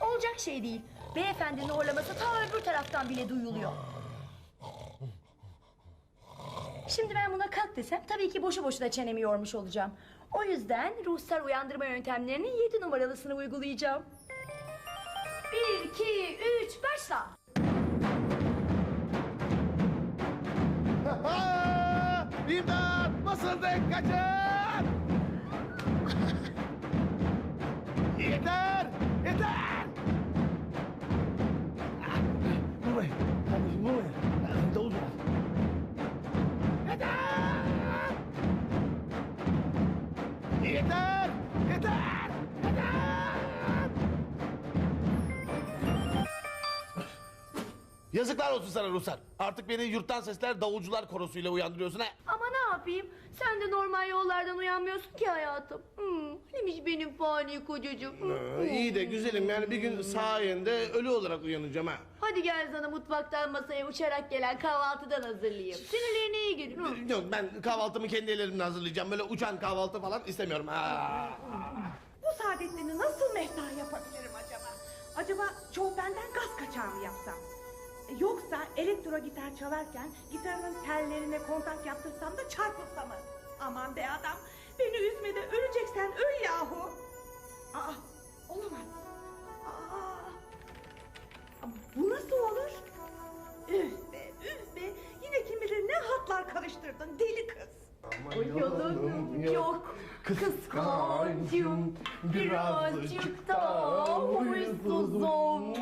Olacak şey değil. Beyefendinin horlaması ta öbür taraftan bile duyuluyor. Şimdi ben buna kalk desem tabii ki boşu boşuna çenemi yormuş olacağım. O yüzden ruhsar uyandırma yöntemlerinin yedi numaralısını uygulayacağım. Bir, iki, üç, başla. İmdat! Basıldık! Kaçın! Yazıklar olsun sana Ruslar. Artık beni yurttan sesler davulcular korosuyla uyandırıyorsun ha. Ama ne yapayım? Sen de normal yollardan uyanmıyorsun ki hayatım. Hmm, neymiş benim fani kocacığım. Hmm. iyi de güzelim yani bir gün sayende ölü olarak uyanacağım ha. Hadi gel sana mutfaktan masaya uçarak gelen kahvaltıdan hazırlayayım. Sinirlerine iyi gelir. Yok ben kahvaltımı kendi ellerimle hazırlayacağım. Böyle uçan kahvaltı falan istemiyorum. Ha. Bu saadetlerini nasıl mehtar yapabilirim acaba? Acaba çoğu benden gaz kaçağı mı yapsam? Yoksa elektro gitar çalarken gitarın tellerine kontak yaptırsam da çarpılsa mı? Aman be adam beni üzme de öleceksen öl yahu. Aa olamaz. Aa, ama bu nasıl olur? Üf be üf be yine kim bilir ne hatlar karıştırdın deli kız. Yalanım yok kıskancım birazcık da huysuzum.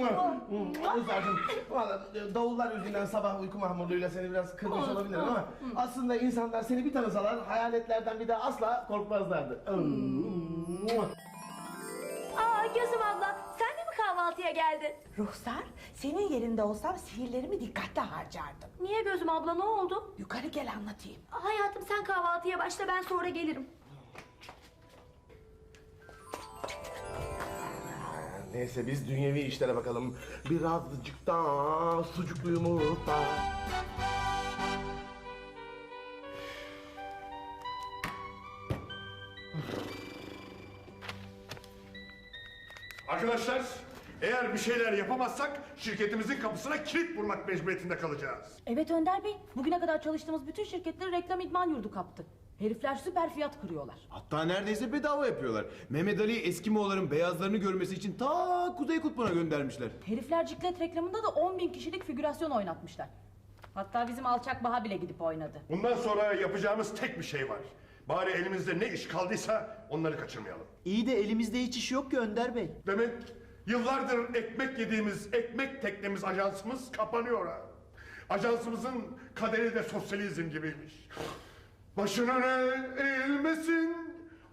Ruslarcığım valla davullar yüzünden sabah uyku mahmurluğuyla seni biraz kırmış olabilirim ama aslında insanlar seni bir tanısalar hayaletlerden bir daha asla korkmazlardı. Aa gözüm abla sen de mi kahvaltıya geldin? Ruhsar, senin yerinde olsam sihirlerimi dikkatli harcardım. Niye gözüm abla ne oldu? Yukarı gel anlatayım. Hayatım sen kahvaltıya başla ben sonra gelirim. Neyse biz dünyevi işlere bakalım. Birazcık daha sucuklu yumurta. Arkadaşlar, eğer bir şeyler yapamazsak şirketimizin kapısına kilit vurmak mecburiyetinde kalacağız. Evet Önder Bey, bugüne kadar çalıştığımız bütün şirketleri reklam idman yurdu kaptı. Herifler süper fiyat kırıyorlar. Hatta neredeyse bedava yapıyorlar. Mehmet Ali Eskimoğulların beyazlarını görmesi için ta Kuzey Kutbu'na göndermişler. Herifler ciklet reklamında da 10 bin kişilik figürasyon oynatmışlar. Hatta bizim alçak baha bile gidip oynadı. Bundan sonra yapacağımız tek bir şey var. Bari elimizde ne iş kaldıysa onları kaçırmayalım. İyi de elimizde hiç iş yok ki Önder Bey. Demek yıllardır ekmek yediğimiz ekmek teknemiz ajansımız kapanıyor ha. Ajansımızın kaderi de sosyalizm gibiymiş. Başına ne eğilmesin,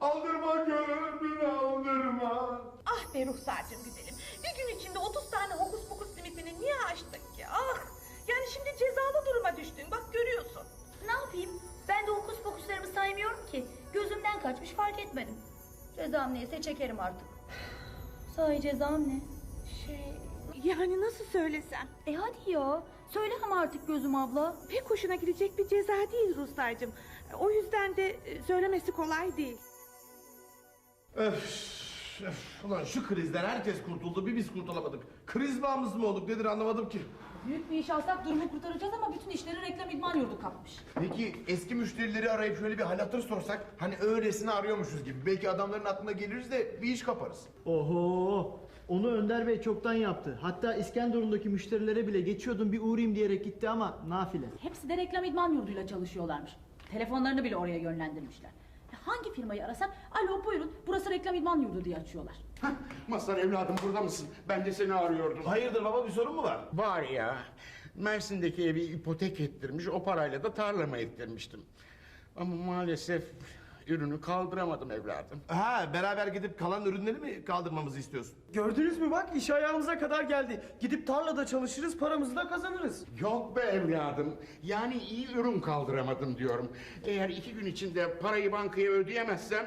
aldırma gönlünü aldırma. Ah be ruhsarcığım güzelim. Bir gün içinde 30 tane hokus pokus limitini niye açtık ki? Ah! Yani şimdi cezalı duruma düştün. Bak görüyorsun. Ne yapayım? Ben de hokus pokuslarımı saymıyorum ki. Gözümden kaçmış fark etmedim. Cezam neyse çekerim artık. Sahi cezam ne? Şey... Yani nasıl söylesem? E hadi ya. Söyle ama artık gözüm abla. Pek hoşuna gidecek bir ceza değil Ruslarcığım. O yüzden de e, söylemesi kolay değil. Öf, öf. Ulan şu krizden herkes kurtuldu bir biz kurtulamadık. Kriz bağımlısı mı olduk nedir anlamadım ki. Büyük bir iş alsak durumu kurtaracağız ama bütün işleri reklam idman yurdu kapmış. Peki eski müşterileri arayıp şöyle bir hal hatır sorsak hani öylesine arıyormuşuz gibi. Belki adamların aklına geliriz de bir iş kaparız. Oho! Onu Önder Bey çoktan yaptı. Hatta İskenderun'daki müşterilere bile geçiyordum bir uğrayayım diyerek gitti ama nafile. Hepsi de reklam idman yurduyla çalışıyorlarmış. Telefonlarını bile oraya yönlendirmişler. Ya Hangi firmayı arasak, alo buyurun burası reklam idman yurdu diye açıyorlar. Masar evladım burada mısın? Ben de seni arıyordum. Hayırdır baba bir sorun mu var? Var ya. Mersin'deki evi ipotek ettirmiş. O parayla da tarlamı ettirmiştim. Ama maalesef ürünü kaldıramadım evladım. Ha beraber gidip kalan ürünleri mi kaldırmamızı istiyorsun? Gördünüz mü bak iş ayağımıza kadar geldi. Gidip tarlada çalışırız paramızı da kazanırız. Yok be evladım. Yani iyi ürün kaldıramadım diyorum. Eğer iki gün içinde parayı bankaya ödeyemezsem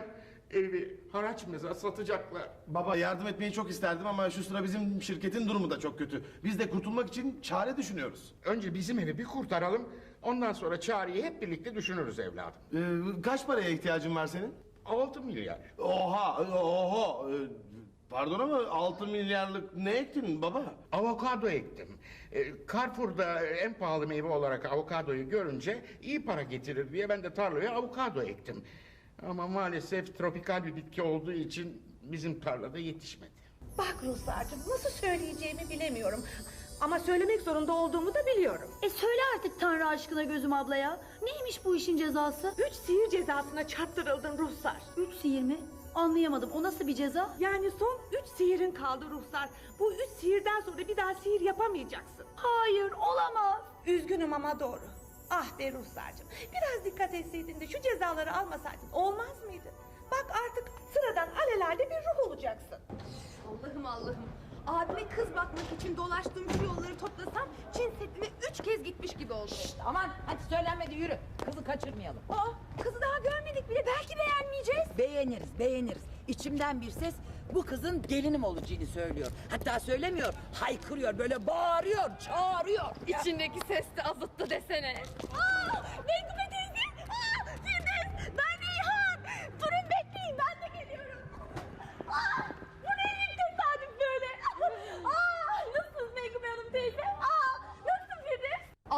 evi haraç meza satacaklar. Baba yardım etmeyi çok isterdim ama şu sıra bizim şirketin durumu da çok kötü. Biz de kurtulmak için çare düşünüyoruz. Önce bizim evi bir kurtaralım. Ondan sonra çareyi hep birlikte düşünürüz evladım. Ee, kaç paraya ihtiyacın var senin? 6 milyar. Oha, oha. Ee, Pardon ama 6 milyarlık ne ektin baba? Avokado ektim. E, Carrefour'da en pahalı meyve olarak avokadoyu görünce iyi para getirir diye ben de tarlaya avokado ektim. Ama maalesef tropikal bir bitki olduğu için bizim tarlada yetişmedi. Bak Ruhsar'cığım nasıl söyleyeceğimi bilemiyorum. Ama söylemek zorunda olduğumu da biliyorum. E söyle artık Tanrı aşkına gözüm ablaya. Neymiş bu işin cezası? Üç sihir cezasına çarptırıldın Ruhsar. Üç sihir mi? Anlayamadım. O nasıl bir ceza? Yani son üç sihirin kaldı Ruhsar. Bu üç sihirden sonra bir daha sihir yapamayacaksın. Hayır, olamaz. Üzgünüm ama doğru. Ah be Ruhsar'cığım. Biraz dikkat etseydin de şu cezaları almasaydın olmaz mıydı? Bak artık sıradan alelade bir ruh olacaksın. Allah'ım Allah'ım. Abime kız bakmak için dolaştığım şu yolları toplasam Çin Seddi'ne üç kez gitmiş gibi oldu. Aman hadi söylenmedi yürü. Kızı kaçırmayalım. Aa, kızı daha görmedik bile belki beğenmeyeceğiz. Beğeniriz beğeniriz. İçimden bir ses bu kızın gelinim olacağını söylüyor. Hatta söylemiyor, haykırıyor, böyle bağırıyor, çağırıyor. İçindeki ses de azıttı desene. Aa, Menkıbe teyze. Aa, Firdevs. Ben Reyhan. Durun bekleyin ben de geliyorum. Aa, bu ne ilk tesadüf böyle. Aa, nasılsınız Menkıbe Hanım teyze? Aa, nasılsın Firdevs?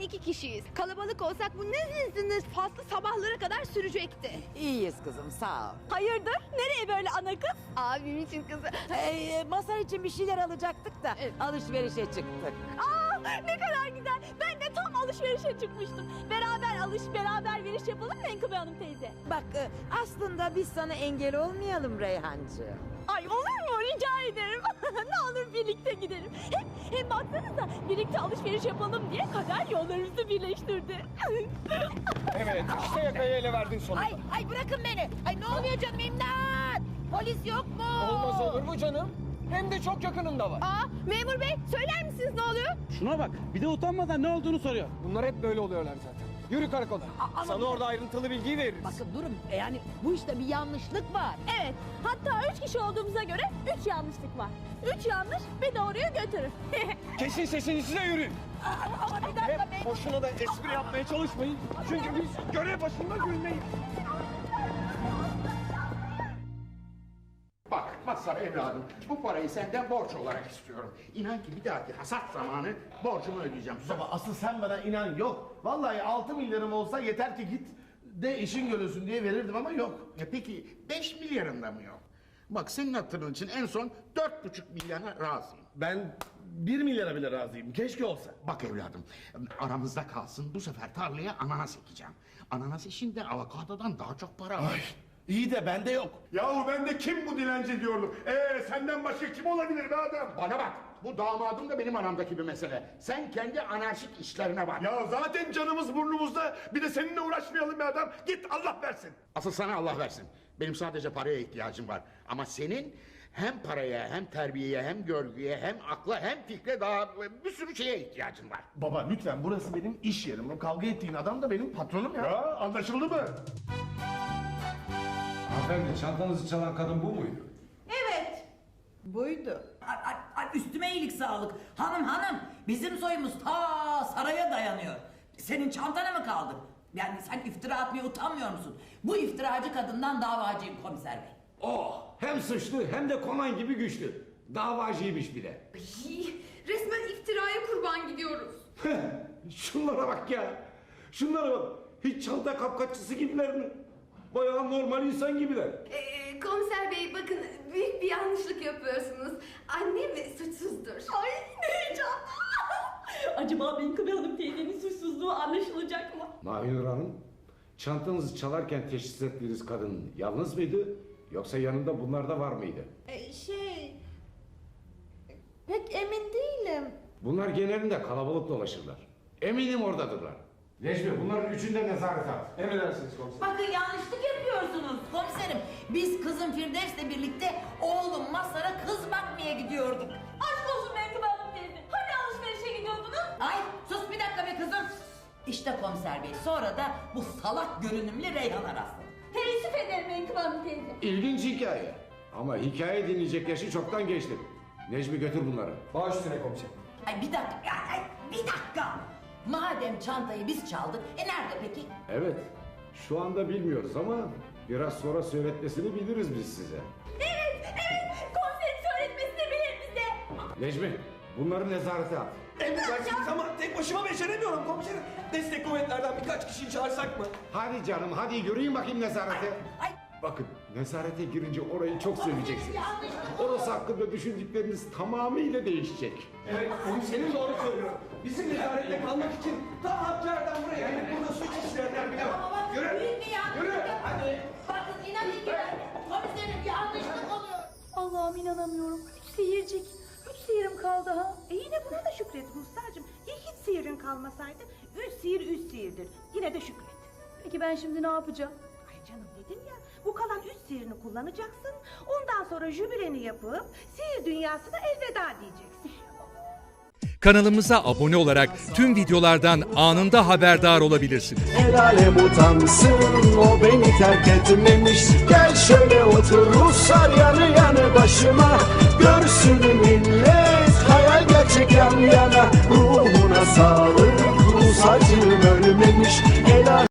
Allah'tan iki kişiyiz. Kalabalık olsak bu neziniz faslı sabahlara kadar sürecekti. İyiyiz kızım sağ ol. Hayırdır? Nereye böyle ana kız? Abim için kızı. Hey, masar için bir şeyler alacaktık da alışverişe çıktık. Aa, ne kadar güzel. Ben de tam alışverişe çıkmıştım. Beraber alış, beraber veriş yapalım mı Menkıbe Hanım teyze? Bak e, aslında biz sana engel olmayalım Reyhancığım. Ay olur mu? Rica ederim. ne olur birlikte gidelim. Hem, hem baksanıza birlikte alışveriş yapalım diye kader yollarımızı birleştirdi. Evet, işte yakayı ele verdin sonunda. Ay, ay bırakın beni. Ay ne oluyor canım imdat. Polis yok mu? Olmaz olur mu canım? Hem de çok yakınında var. Aa, memur bey söyler misiniz ne oluyor? Şuna bak, bir de utanmadan ne olduğunu soruyor. Bunlar hep böyle oluyorlar zaten. Yürü karakola. Sana orada ayrıntılı bilgiyi veririz. Bakın durun e, yani bu işte bir yanlışlık var. Evet. Hatta üç kişi olduğumuza göre üç yanlışlık var. Üç yanlış bir doğruyu götürür. Kesin sesinizi de yürüyün. Ama bir dakika. Hep boşuna da espri yapmaya çalışmayın. Çünkü biz görev başında gülmeyiz. Mazhar evladım bu parayı senden borç olarak istiyorum. İnan ki bir dahaki hasat zamanı borcumu ödeyeceğim. Baba asıl sen bana inan yok. Vallahi 6 milyarım olsa yeter ki git de işin görülsün diye verirdim ama yok. E peki 5 milyarında mı yok? Bak senin hatırın için en son dört buçuk milyara razıyım. Ben 1 milyara bile razıyım. Keşke olsa. Bak evladım aramızda kalsın bu sefer tarlaya ananas ekeceğim. Ananas işinde avokadodan daha çok para var. Ay, iyi de bende yok. Yahu ben de kim bu dilenci diyordum. Ee senden başka kim olabilir be adam? Bana bak bu damadım da benim aramdaki bir mesele. Sen kendi anarşik işlerine bak. Ya zaten canımız burnumuzda. Bir de seninle uğraşmayalım be adam. Git Allah versin. Asıl sana Allah versin. Benim sadece paraya ihtiyacım var. Ama senin hem paraya hem terbiyeye hem görgüye hem akla hem fikre daha bir sürü şeye ihtiyacın var. Baba lütfen burası benim iş yerim. O kavga ettiğin adam da benim patronum ya. Ya anlaşıldı mı? Hanımefendi çantanızı çalan kadın bu muydu? Evet. Buydu. Ay, ay, ay, üstüme iyilik sağlık. Hanım hanım bizim soyumuz ta saraya dayanıyor. Senin çantana mı kaldı? Yani sen iftira atmaya utanmıyor musun? Bu iftiracı kadından davacıyım komiser bey. Oh hem suçlu hem de koman gibi güçlü. Davacıymış bir de. Resmen iftiraya kurban gidiyoruz. Şunlara bak ya. Şunlara bak. Hiç çanta kapkaççısı gibiler mi? Bayağı normal insan gibiler. Ee, komiser bey bakın büyük bir yanlışlık yapıyorsunuz. Annem suçsuzdur. Ay ne heyecanlı. Acaba Menkıbe Hanım teyzenin suçsuzluğu anlaşılacak mı? Mahinur Hanım, çantanızı çalarken teşhis ettiğiniz kadın yalnız mıydı? Yoksa yanında bunlar da var mıydı? şey... Pek emin değilim. Bunlar genelinde kalabalık dolaşırlar. Eminim oradadırlar. Necmi bunların üçünde nezaret at. Emredersiniz komiserim. Bakın yanlışlık yapıyorsunuz komiserim. Biz kızım Firdevs'le birlikte oğlum Masar'a kız bakmaya gidiyorduk. Aşk olsun Menkıbe Hanım teyze. Hani alışverişe gidiyordunuz? Ay sus bir dakika be kızım. İşte komiser bey sonra da bu salak görünümlü Reyhan'a rastladık. Teessüf ederim Menkıbe Hanım teyze. İlginç hikaye. Ama hikaye dinleyecek yaşı çoktan geçti. Necmi götür bunları. Baş üstüne komiserim. Ay bir dakika, ay, ay, bir dakika. Madem çantayı biz çaldık, e nerede peki? Evet. Şu anda bilmiyoruz ama Biraz sonra söyletmesini biliriz biz size. Evet, evet. Komiserin söyletmesini bilir bize. Necmi, bunları nezarete al. Emredersiniz ama tek başıma beceremiyorum komiserim. Destek kuvvetlerden birkaç kişiyi çağırsak mı? Hadi canım, hadi yürüyün bakayım nezarete. Bakın, nezarete girince orayı çok seveceksiniz. Orası hakkında düşündükleriniz tamamıyla değişecek. Evet komiserim doğru söylüyor. Bizim nezarette kalmak için ta Hakkari'den buraya gelip burada suç işleyenler bile var. Yürü. Yürü. Hadi. Bakın inanın ki komiserin bir yanlışlık oluyor. Allah'ım inanamıyorum. Üç seyircik. Üç sihirim kaldı ha. E yine buna da şükret Ruslarcığım. Ya hiç sihirin kalmasaydı? Üç sihir üç sihirdir. Yine de şükret. Peki ben şimdi ne yapacağım? Ay canım dedim ya bu kalan üç sihirini kullanacaksın. Ondan sonra jübileni yapıp sihir dünyasına elveda diyeceksin. Kanalımıza abone olarak tüm videolardan anında haberdar olabilirsiniz. El alem utansın o beni terk etmemiş Gel şöyle otur Ruslar yanı yanı başıma Görsün millet hayal gerçek yan yana Ruhuna sağlık Rus acım ölmemiş El alem-